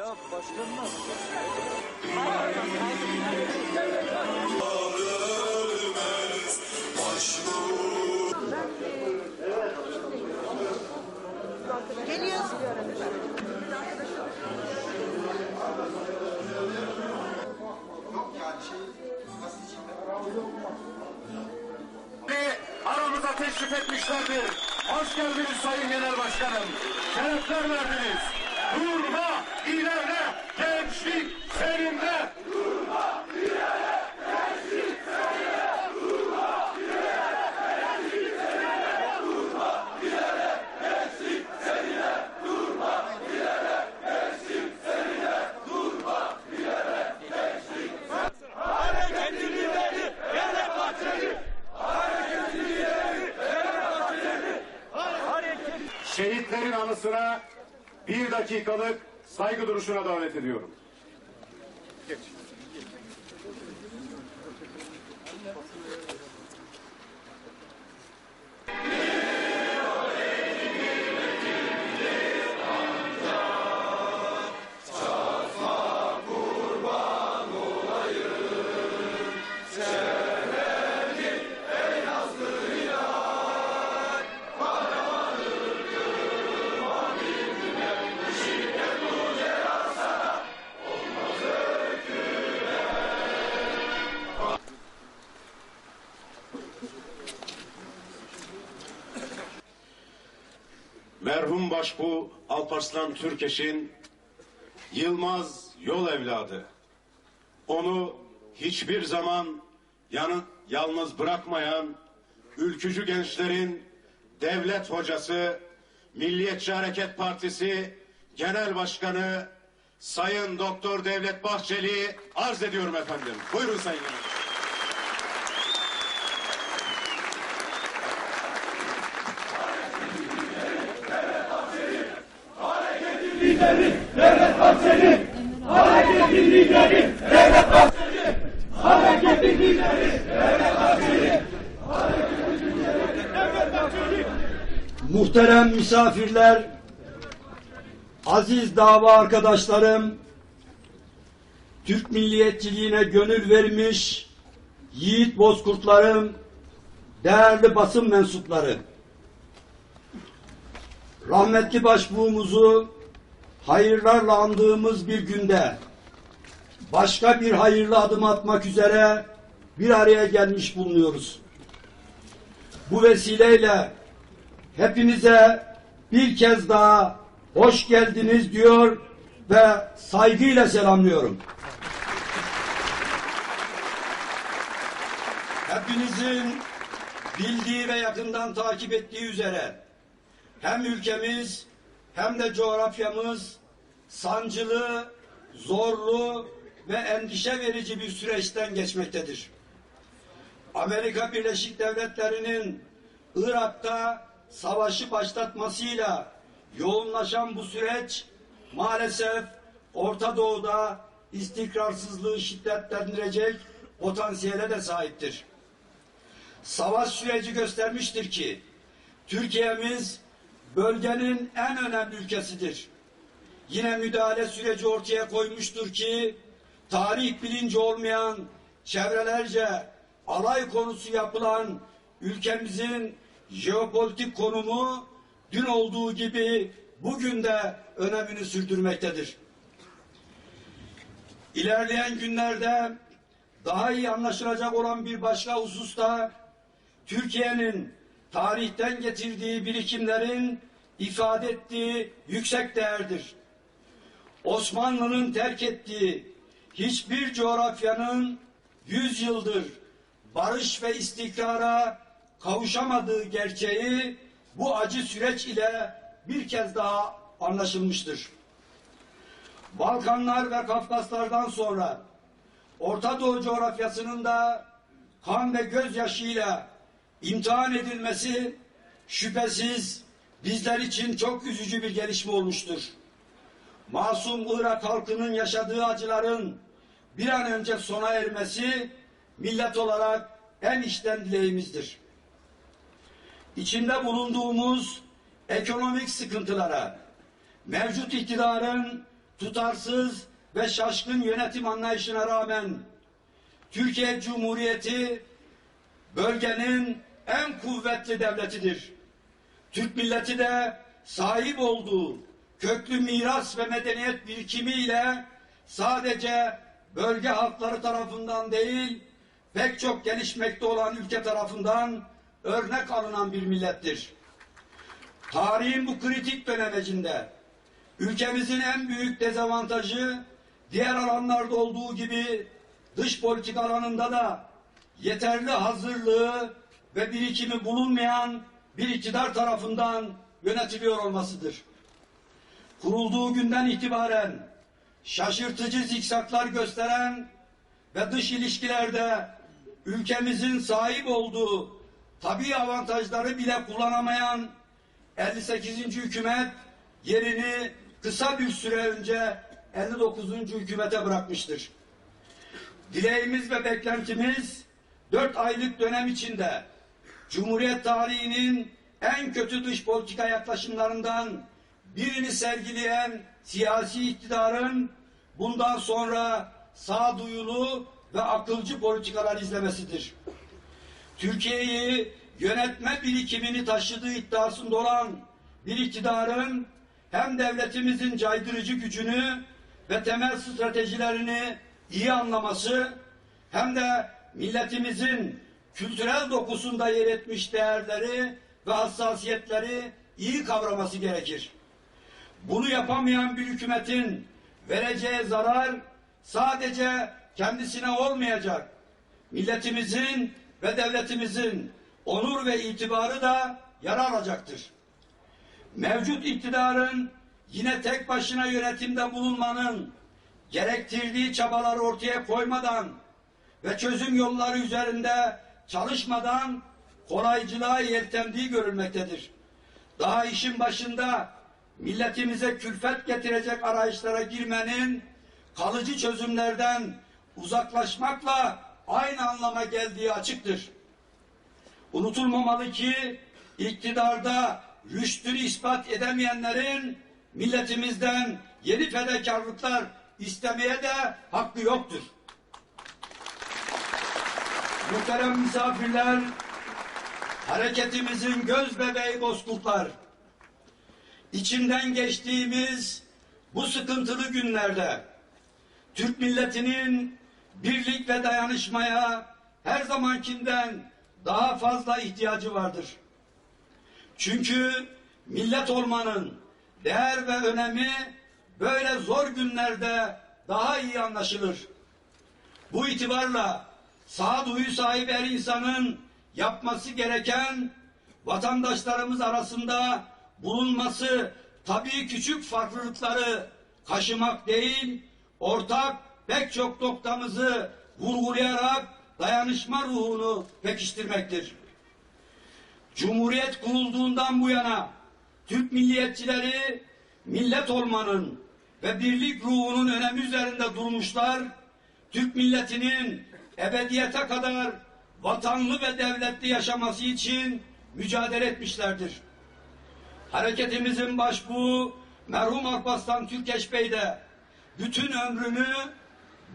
Ya başkanına Geliyoruz. aramıza teşrif etmişlerdir. Hoş geldiniz Sayın Genel Başkanım. Şerefler verdiniz. Durma, ilerle, gençlik seninle. Şehitlerin anısına bir dakikalık saygı duruşuna davet ediyorum. Başbu Alparslan Türkeş'in Yılmaz yol evladı. Onu hiçbir zaman yanı, yalnız bırakmayan ülkücü gençlerin devlet hocası, Milliyetçi Hareket Partisi Genel Başkanı Sayın Doktor Devlet Bahçeli arz ediyorum efendim. Buyurun Sayın Genel Muhterem misafirler, aziz dava arkadaşlarım, Türk milliyetçiliğine gönül vermiş yiğit bozkurtlarım, değerli basın mensupları. Rahmetli başbuğumuzu hayırlarla andığımız bir günde başka bir hayırlı adım atmak üzere bir araya gelmiş bulunuyoruz. Bu vesileyle hepinize bir kez daha hoş geldiniz diyor ve saygıyla selamlıyorum. Hepinizin bildiği ve yakından takip ettiği üzere hem ülkemiz hem de coğrafyamız sancılı, zorlu ve endişe verici bir süreçten geçmektedir. Amerika Birleşik Devletleri'nin Irak'ta savaşı başlatmasıyla yoğunlaşan bu süreç maalesef Orta Doğu'da istikrarsızlığı şiddetlendirecek potansiyele de sahiptir. Savaş süreci göstermiştir ki Türkiye'miz bölgenin en önemli ülkesidir. Yine müdahale süreci ortaya koymuştur ki tarih bilinci olmayan çevrelerce alay konusu yapılan ülkemizin jeopolitik konumu dün olduğu gibi bugün de önemini sürdürmektedir. İlerleyen günlerde daha iyi anlaşılacak olan bir başka hususta Türkiye'nin tarihten getirdiği birikimlerin ifade ettiği yüksek değerdir. Osmanlı'nın terk ettiği hiçbir coğrafyanın yüz yıldır barış ve istikrara kavuşamadığı gerçeği bu acı süreç ile bir kez daha anlaşılmıştır. Balkanlar ve Kafkaslardan sonra Orta Doğu coğrafyasının da kan ve gözyaşıyla imtihan edilmesi şüphesiz bizler için çok üzücü bir gelişme olmuştur. Masum Irak halkının yaşadığı acıların bir an önce sona ermesi millet olarak en içten dileğimizdir. İçinde bulunduğumuz ekonomik sıkıntılara, mevcut iktidarın tutarsız ve şaşkın yönetim anlayışına rağmen Türkiye Cumhuriyeti bölgenin en kuvvetli devletidir. Türk milleti de sahip olduğu köklü miras ve medeniyet birikimiyle sadece bölge halkları tarafından değil, pek çok gelişmekte olan ülke tarafından örnek alınan bir millettir. Tarihin bu kritik dönemecinde ülkemizin en büyük dezavantajı diğer alanlarda olduğu gibi dış politik alanında da yeterli hazırlığı ve birikimi bulunmayan bir iktidar tarafından yönetiliyor olmasıdır. Kurulduğu günden itibaren şaşırtıcı zikzaklar gösteren ve dış ilişkilerde ülkemizin sahip olduğu tabi avantajları bile kullanamayan 58. hükümet yerini kısa bir süre önce 59. hükümete bırakmıştır. Dileğimiz ve beklentimiz dört aylık dönem içinde Cumhuriyet tarihinin en kötü dış politika yaklaşımlarından birini sergileyen siyasi iktidarın bundan sonra sağduyulu ve akılcı politikalar izlemesidir. Türkiye'yi yönetme birikimini taşıdığı iddiasında olan bir iktidarın hem devletimizin caydırıcı gücünü ve temel stratejilerini iyi anlaması hem de milletimizin kültürel dokusunda yer etmiş değerleri ve hassasiyetleri iyi kavraması gerekir. Bunu yapamayan bir hükümetin vereceği zarar sadece kendisine olmayacak. Milletimizin ve devletimizin onur ve itibarı da yara alacaktır. Mevcut iktidarın yine tek başına yönetimde bulunmanın gerektirdiği çabaları ortaya koymadan ve çözüm yolları üzerinde çalışmadan kolaycılığa yeltendiği görülmektedir. Daha işin başında milletimize külfet getirecek arayışlara girmenin kalıcı çözümlerden uzaklaşmakla aynı anlama geldiği açıktır. Unutulmamalı ki iktidarda rüştünü ispat edemeyenlerin milletimizden yeni fedakarlıklar istemeye de hakkı yoktur. Muhterem misafirler, hareketimizin göz bebeği bozkurtlar, içinden geçtiğimiz bu sıkıntılı günlerde Türk milletinin birlik ve dayanışmaya her zamankinden daha fazla ihtiyacı vardır. Çünkü millet olmanın değer ve önemi böyle zor günlerde daha iyi anlaşılır. Bu itibarla sağduyu sahibi her insanın yapması gereken vatandaşlarımız arasında bulunması tabii küçük farklılıkları kaşımak değil, ortak pek çok noktamızı vurgulayarak dayanışma ruhunu pekiştirmektir. Cumhuriyet kurulduğundan bu yana Türk milliyetçileri millet olmanın ve birlik ruhunun önemi üzerinde durmuşlar. Türk milletinin ebediyete kadar vatanlı ve devletli yaşaması için mücadele etmişlerdir. Hareketimizin başbuğu merhum Alparslan Türkeş Bey de bütün ömrünü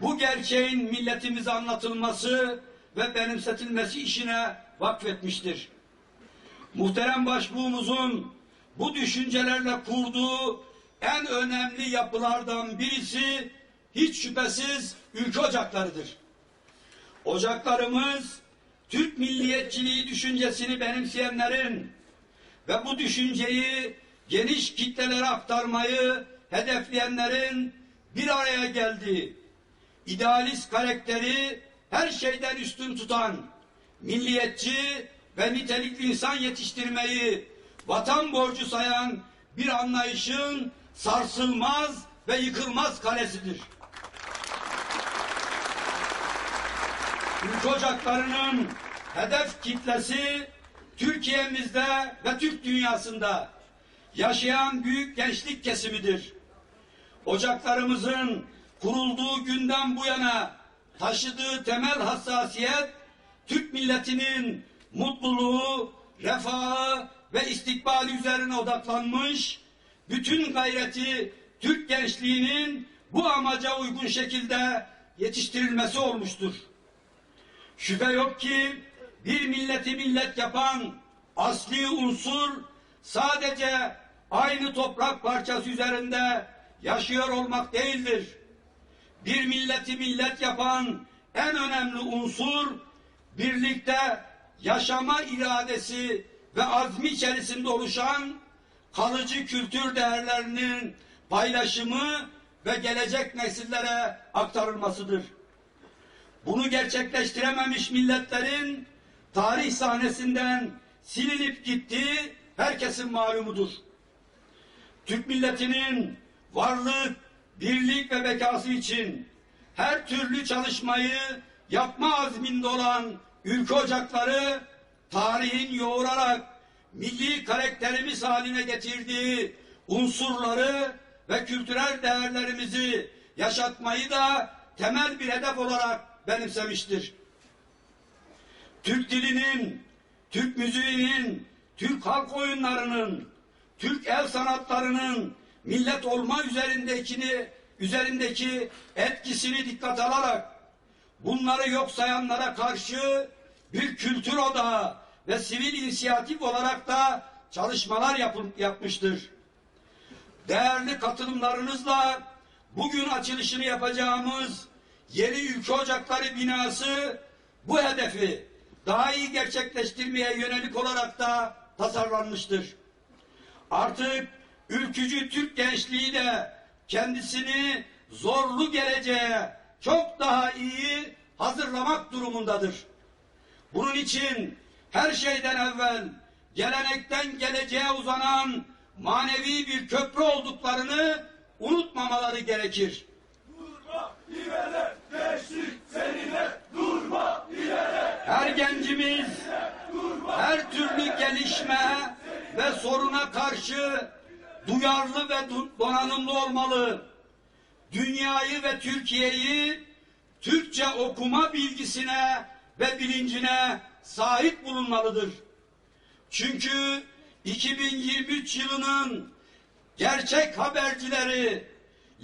bu gerçeğin milletimize anlatılması ve benimsetilmesi işine vakfetmiştir. Muhterem başbuğumuzun bu düşüncelerle kurduğu en önemli yapılardan birisi hiç şüphesiz ülke ocaklarıdır. Ocaklarımız Türk milliyetçiliği düşüncesini benimseyenlerin ve bu düşünceyi geniş kitlelere aktarmayı hedefleyenlerin bir araya geldiği, idealist karakteri her şeyden üstün tutan, milliyetçi ve nitelikli insan yetiştirmeyi vatan borcu sayan bir anlayışın sarsılmaz ve yıkılmaz kalesidir. Ülke ocaklarının hedef kitlesi Türkiye'mizde ve Türk dünyasında yaşayan büyük gençlik kesimidir. Ocaklarımızın kurulduğu günden bu yana taşıdığı temel hassasiyet Türk milletinin mutluluğu, refahı ve istikbali üzerine odaklanmış, bütün gayreti Türk gençliğinin bu amaca uygun şekilde yetiştirilmesi olmuştur. Şüphe yok ki bir milleti millet yapan asli unsur sadece aynı toprak parçası üzerinde yaşıyor olmak değildir. Bir milleti millet yapan en önemli unsur birlikte yaşama iradesi ve azmi içerisinde oluşan kalıcı kültür değerlerinin paylaşımı ve gelecek nesillere aktarılmasıdır. Bunu gerçekleştirememiş milletlerin tarih sahnesinden silinip gittiği herkesin malumudur. Türk milletinin varlık, birlik ve bekası için her türlü çalışmayı yapma azminde olan ülke ocakları tarihin yoğurarak milli karakterimiz haline getirdiği unsurları ve kültürel değerlerimizi yaşatmayı da temel bir hedef olarak benimsemiştir. Türk dilinin, Türk müziğinin, Türk halk oyunlarının, Türk el sanatlarının millet olma üzerindekini üzerindeki etkisini dikkat alarak bunları yok sayanlara karşı bir kültür odağı ve sivil inisiyatif olarak da çalışmalar yapın, yapmıştır. Değerli katılımlarınızla bugün açılışını yapacağımız yeni ülke ocakları binası bu hedefi daha iyi gerçekleştirmeye yönelik olarak da tasarlanmıştır. Artık ülkücü Türk gençliği de kendisini zorlu geleceğe çok daha iyi hazırlamak durumundadır. Bunun için her şeyden evvel gelenekten geleceğe uzanan manevi bir köprü olduklarını unutmamaları gerekir. Her gencimiz her türlü gelişme ve soruna karşı duyarlı ve donanımlı olmalı. Dünyayı ve Türkiye'yi Türkçe okuma bilgisine ve bilincine sahip bulunmalıdır. Çünkü 2023 yılının gerçek habercileri,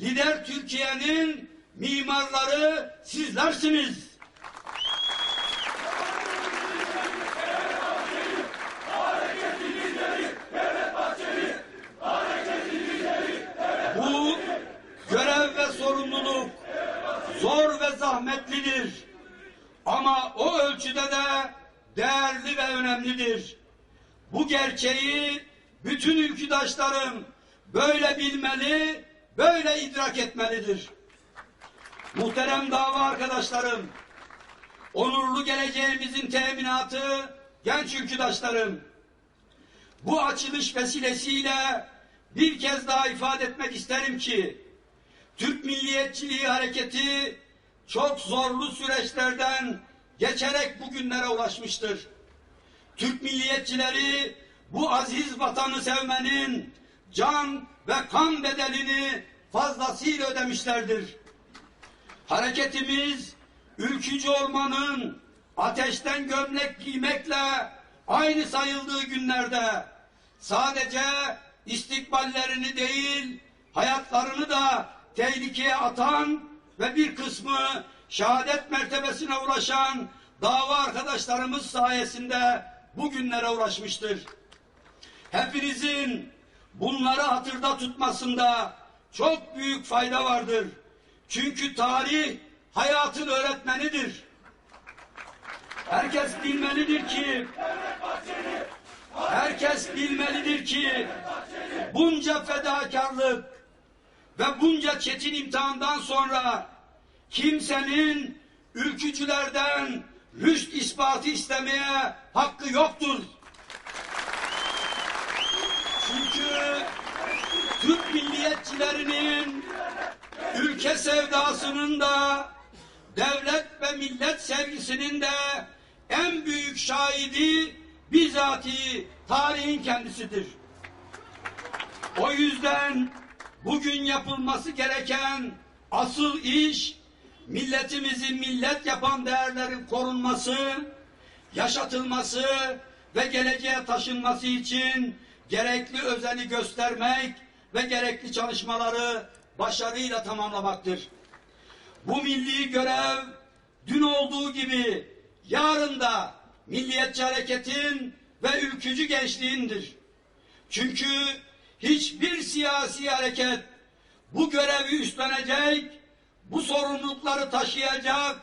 lider Türkiye'nin mimarları sizlersiniz. Bu görev ve sorumluluk zor ve zahmetlidir. Ama o ölçüde de değerli ve önemlidir. Bu gerçeği bütün ülküdaşlarım böyle bilmeli, böyle idrak etmelidir. Muhterem dava arkadaşlarım, onurlu geleceğimizin teminatı genç ülküdaşlarım, bu açılış vesilesiyle bir kez daha ifade etmek isterim ki Türk milliyetçiliği hareketi çok zorlu süreçlerden geçerek bugünlere ulaşmıştır. Türk milliyetçileri bu aziz vatanı sevmenin can ve kan bedelini fazlasıyla ödemişlerdir. Hareketimiz ülkücü olmanın ateşten gömlek giymekle aynı sayıldığı günlerde sadece istikballerini değil hayatlarını da tehlikeye atan ve bir kısmı şehadet mertebesine ulaşan dava arkadaşlarımız sayesinde bugünlere ulaşmıştır. Hepinizin bunları hatırda tutmasında çok büyük fayda vardır. Çünkü tarih hayatın öğretmenidir. Herkes bilmelidir ki herkes bilmelidir ki bunca fedakarlık ve bunca çetin imtihandan sonra kimsenin ülkücülerden rüşt ispatı istemeye hakkı yoktur. Çünkü Türk milliyetçilerinin ülke sevdasının da devlet ve millet sevgisinin de en büyük şahidi bizatihi tarihin kendisidir. O yüzden bugün yapılması gereken asıl iş milletimizi millet yapan değerlerin korunması, yaşatılması ve geleceğe taşınması için gerekli özeni göstermek ve gerekli çalışmaları başarıyla tamamlamaktır. Bu milli görev dün olduğu gibi yarın da milliyetçi hareketin ve ülkücü gençliğindir. Çünkü hiçbir siyasi hareket bu görevi üstlenecek, bu sorumlulukları taşıyacak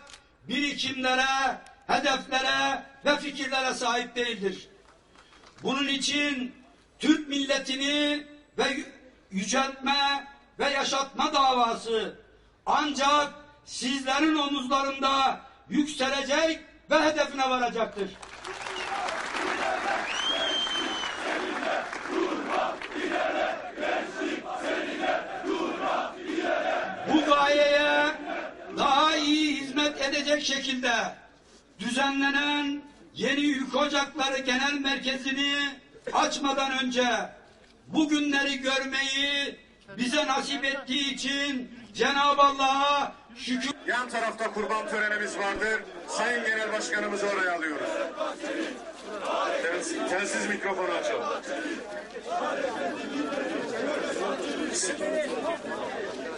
birikimlere, hedeflere ve fikirlere sahip değildir. Bunun için Türk milletini ve yü- yüceltme ve yaşatma davası ancak sizlerin omuzlarında yükselecek ve hedefine varacaktır. Bu gayeye daha iyi edecek şekilde düzenlenen yeni yük ocakları genel merkezini açmadan önce bugünleri görmeyi bize nasip ettiği için Cenab-ı Allah'a şükür Yan tarafta kurban törenimiz vardır. Sayın Genel Başkanımızı oraya alıyoruz. Telsiz, telsiz mikrofonu açalım.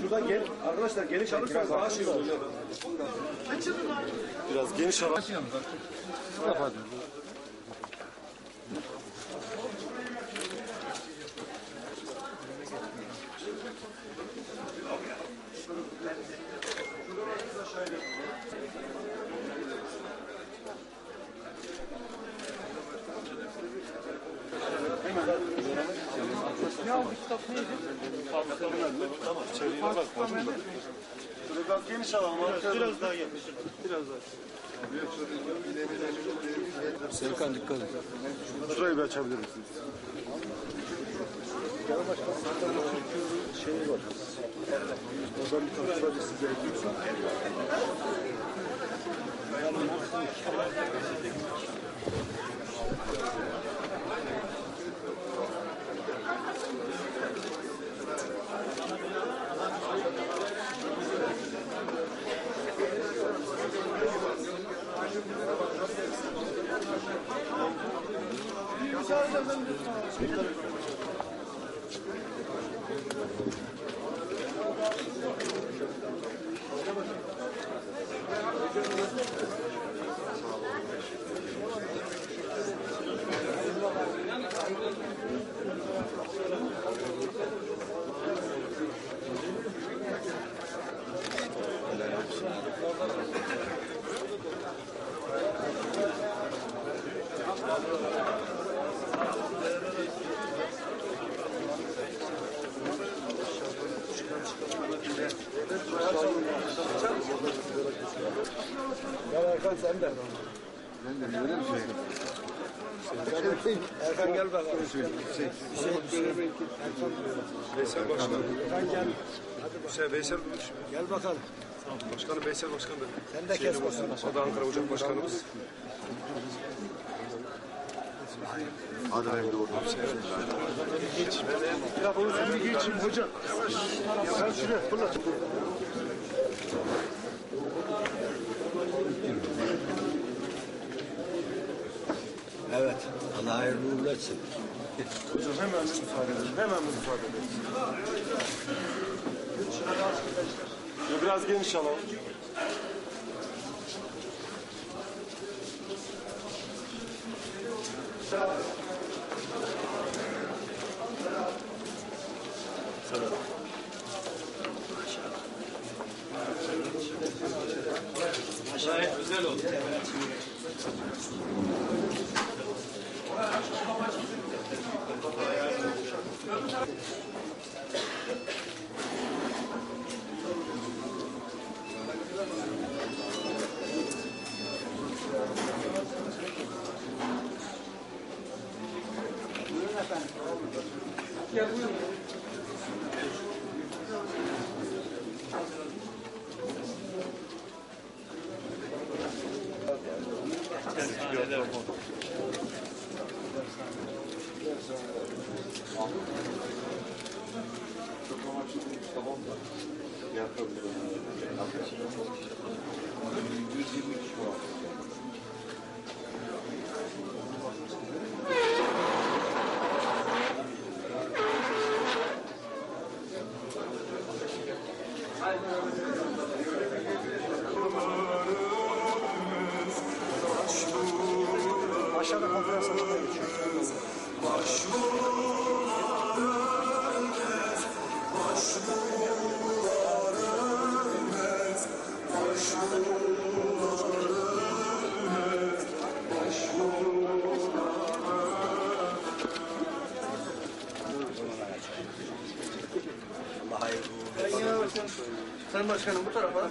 Şuradan gel. Arkadaşlar geniş alırsanız daha şey olur. Biraz geniş alın. Biraz geniş alalım. Biraz daha geniş. Biraz daha. Serkan dikkat et. Şurayı bir açabilir misiniz? Şey var. Oradan bir kontrol etmesi gerekiyorsa. Gel Erkan sen Sí. Gel bakalım. Veysel Başkan. Erkan gel. Hadi Veysel Gel bakalım. Başkanım Veysel Başkan da. Sen de kes bakalım. O da Ankara Ocak Başkanımız. Hadi hayırlı olsun. Ya bunu sen bir geçin hocam. Sen şuraya fırlat. Evet. Allah hayırlı uğurlu etsin. Hocam hemen bir müsaade edin. Hemen bir müsaade edin. Ya Biraz geniş alalım. Aşağıda konferans salonuna geçiyoruz. Sayın Başkanım bu tarafa.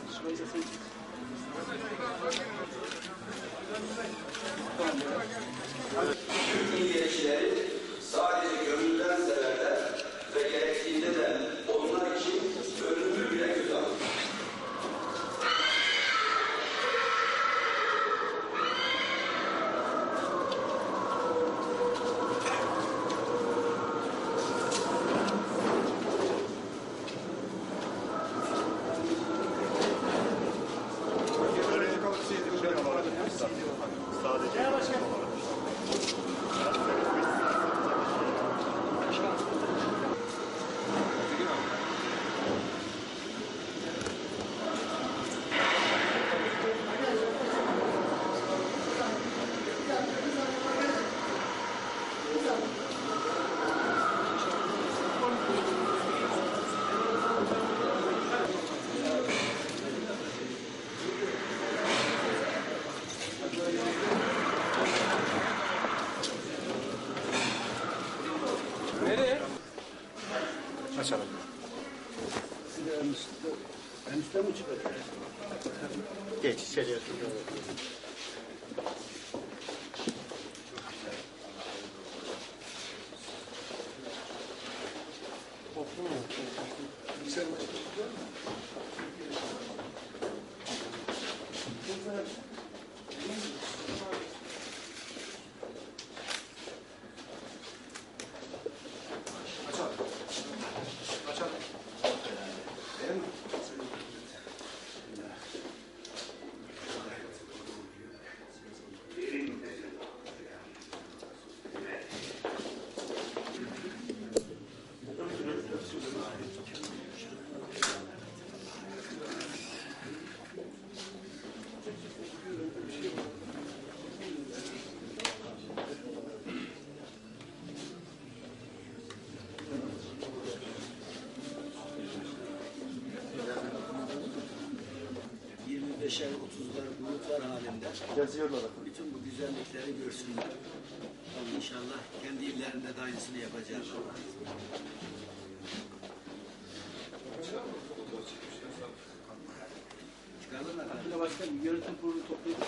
Geç içeriye. Yazıyorlar. bütün bu güzellikleri görsünler. İnşallah kendi illerinde de aynısını yapacağız. Çıkalım efendim. Başkanım yönetim kurulu toplayıp